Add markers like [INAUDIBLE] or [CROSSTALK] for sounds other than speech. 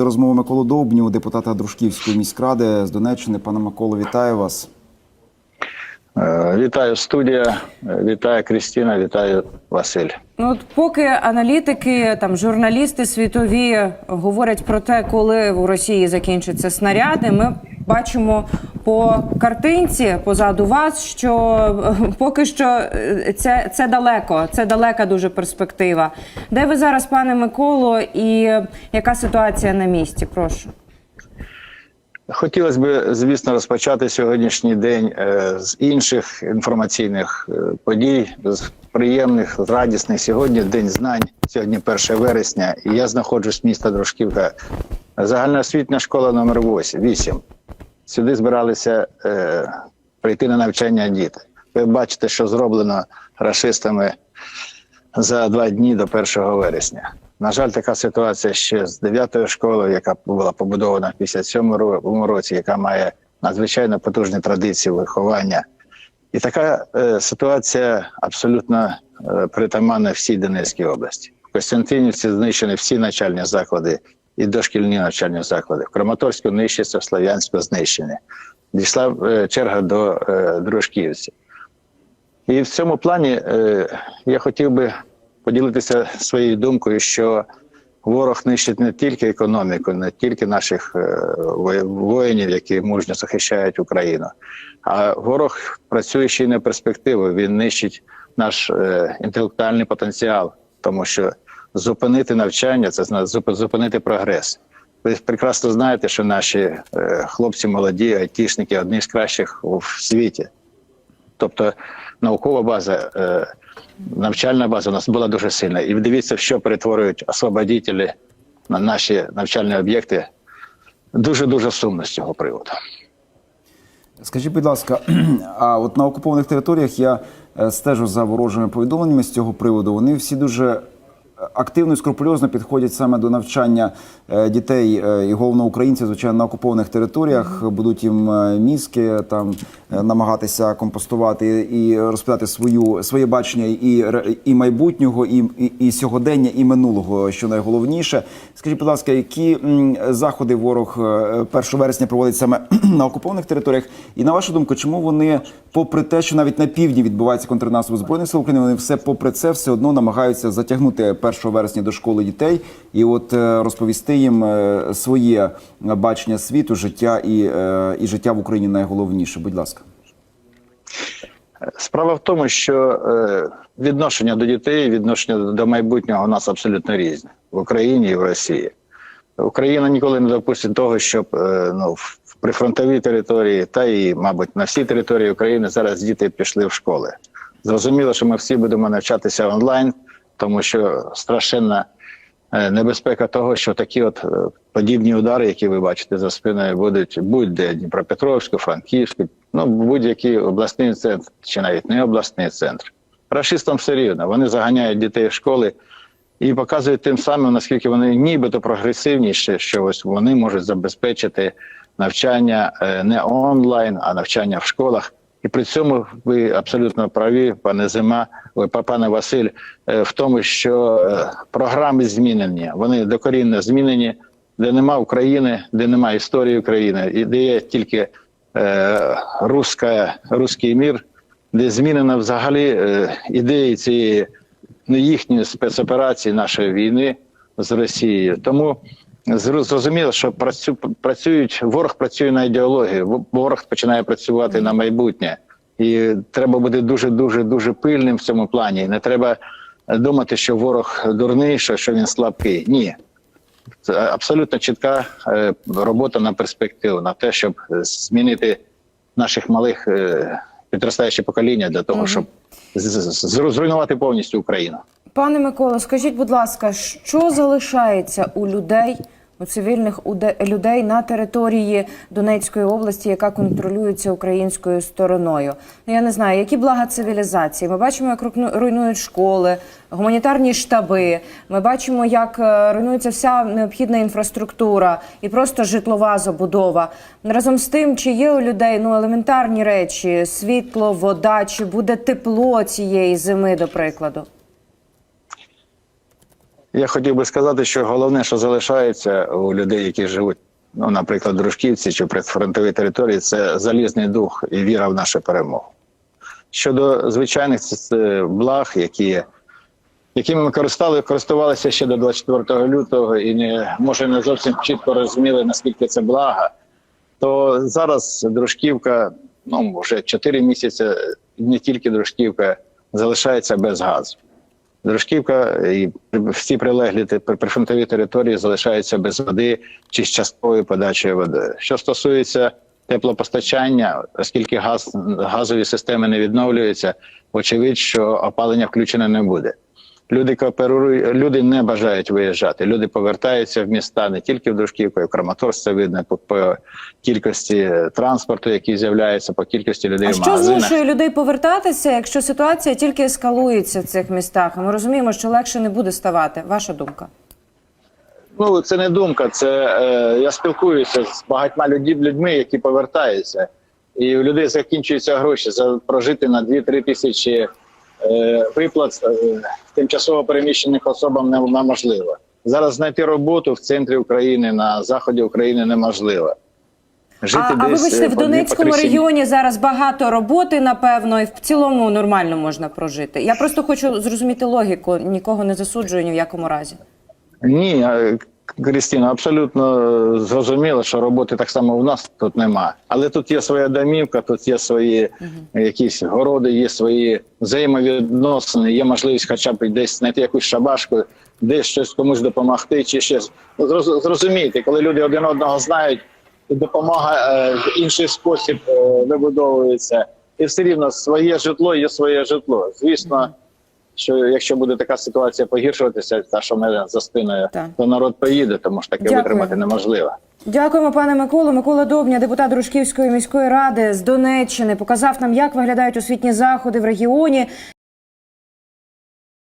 до розмови Миколу Довбню, депутата Дружківської міськради з Донеччини. Пане Миколо, вітаю вас. Е, Вітаю студія, вітаю Крістіна, вітаю Василь. Ну, от поки аналітики, там журналісти світові говорять про те, коли в Росії закінчаться снаряди, ми бачимо по картинці позаду вас, що е, поки що е, це, це далеко, це далека дуже перспектива. Де ви зараз, пане Миколо, і яка ситуація на місці? Прошу. Хотілося б, звісно, розпочати сьогоднішній день е, з інших інформаційних подій, з приємних, з радісних. Сьогодні День знань, сьогодні 1 вересня, і я знаходжусь міста Дружківка. Загальноосвітня школа номер 8. Сюди збиралися е, прийти на навчання діти. Ви бачите, що зроблено рашистами за два дні до 1 вересня. На жаль, така ситуація ще з 9-ї школи, яка була побудована в 57-му році, яка має надзвичайно потужні традиції виховання. І така е, ситуація абсолютно е, притаманна всій Донецькій області. В Костянтинівці знищені всі навчальні заклади і дошкільні навчальні заклади. В Краматорську нищиться, в Слов'янську знищені. Дійшла е, черга до е, Дружківців. І в цьому плані е, я хотів би поділитися своєю думкою, що ворог нищить не тільки економіку, не тільки наших воїнів, які мужньо захищають Україну, а ворог працює ще й на перспективу. Він нищить наш інтелектуальний потенціал, тому що зупинити навчання це зупинити прогрес. Ви прекрасно знаєте, що наші е, хлопці молоді, айтішники одні з кращих у світі. Тобто наукова база, е, навчальна база у нас була дуже сильна. І дивіться, що перетворюють освободітелі на наші навчальні об'єкти. Дуже дуже сумно з цього приводу. Скажіть, будь ласка, [CLEARS THROAT] а от на окупованих територіях я е, стежу за ворожими повідомленнями з цього приводу. Вони всі дуже активно і скрупульозно підходять саме до навчання е, дітей е, і головно українців, звичайно, на окупованих територіях. Будуть їм е, мізки там намагатися компостувати і розповідати свою своє бачення і і майбутнього, і, і, і сьогодення, і минулого, що найголовніше. Скажіть, будь ласка, які заходи ворог е, 1 вересня проводить саме [CLEARS THROAT] на окупованих територіях? І на вашу думку, чому вони, попри те, що навіть на півдні відбувається контрнаступ збройних сил України, вони все попри це все одно намагаються затягнути 1 вересня до школи дітей і от е, розповісти їм е, своє бачення світу, життя і, е, і життя в Україні найголовніше. Будь ласка. Справа в тому, що відношення до дітей, відношення до майбутнього у нас абсолютно різне в Україні і в Росії. Україна ніколи не допустить того, щоб ну, в прифронтовій території, та і, мабуть, на всій території України зараз діти пішли в школи. Зрозуміло, що ми всі будемо навчатися онлайн, тому що страшенна е, небезпека того, що такі от е, подібні удари, які ви бачите за спиною, будуть будь-де Дніпропетровську, Франківську, ну будь-який обласний центр чи навіть не обласний центр. Рашистам все рівно. Вони заганяють дітей в школи і показують тим самим, наскільки вони нібито прогресивніші, що ось вони можуть забезпечити навчання е, не онлайн, а навчання в школах. І при цьому ви абсолютно праві, пане Зима, пане Василь, е, в тому, що е, програми змінені, вони докорінно змінені, де нема України, де нема історії України, і де є тільки е, руска, руський мір, де змінена взагалі е, ідеї цієї ну, їхньої спецоперації нашої війни з Росією. Тому зрозуміло, що працю, працюють, ворог працює на ідеологію, ворог починає працювати на майбутнє. І треба бути дуже, дуже, дуже пильним в цьому плані. Не треба думати, що ворог дурний, що, що він слабкий. Ні. Це абсолютно чітка е, робота на перспективу, на те, щоб змінити наших малих е, підростаюче покоління для того, щоб зруйнувати повністю Україну. Пане Миколо, скажіть, будь ласка, що залишається у людей, цивільних уде- людей на території Донецької області, яка контролюється українською стороною? Ну, Я не знаю, які блага цивілізації. Ми бачимо, як руйнують школи, гуманітарні штаби. Ми бачимо, як е, руйнується вся необхідна інфраструктура і просто житлова забудова. Разом з тим, чи є у людей ну елементарні речі: світло, вода, чи буде тепло цієї зими, до прикладу? Я хотів би сказати, що головне, що залишається у людей, які живуть, ну, наприклад, Дружківці чи прифронтовій території, це залізний дух і віра в нашу перемогу. Щодо звичайних благ, які, якими ми користали, користувалися ще до 24 лютого, і не може не зовсім чітко розуміли, наскільки це блага, то зараз Дружківка, ну вже 4 місяці, не тільки Дружківка, залишається без газу. Дружківка і всі прилеглі прифронтові території залишаються без води чи з частковою подачею води. Що стосується теплопостачання, оскільки газ, газові системи не відновлюються, очевидь, що опалення включено не буде. Люди кооперують, люди не бажають виїжджати. Люди повертаються в міста не тільки в Дружківку, і в Краматорськ це видно по, по кількості транспорту, який з'являється, по кількості людей А в що змушує людей повертатися, якщо ситуація тільки ескалується в цих містах? Ми розуміємо, що легше не буде ставати. Ваша думка? Ну, це не думка. Це е, я спілкуюся з багатьма людьми, які повертаються, і у людей закінчуються гроші за прожити на 2-3 тисячі виплат е, тимчасово переміщених особам не- неможливо. Зараз знайти роботу в центрі України на заході України неможливо. Жити А, а десь, вибачте, е, в Донецькому регіоні зараз багато роботи, напевно, і в цілому нормально можна прожити. Я просто хочу зрозуміти логіку, нікого не засуджую ні в якому разі. Ні, е, Крістіна, абсолютно е, зрозуміло, що роботи так само у нас тут нема. Але тут є своя домівка, тут є свої е, якісь городи, є свої взаємовідносини, є можливість хоча б десь знайти якусь шабашку, десь щось комусь допомогти, чи щось. Зроз- Зрозумійте, коли люди один одного знають, допомога е, в інший спосіб е, вибудовується. І все рівно своє житло є своє житло. Звісно, що якщо буде така ситуація погіршуватися, та що мене за спиною, Так. то народ поїде, тому що таке Дякую. витримати неможливо. Дякуємо, пане Миколу. Микола Довня, депутат Дружківської міської ради з Донеччини, показав нам, як виглядають освітні заходи в регіоні.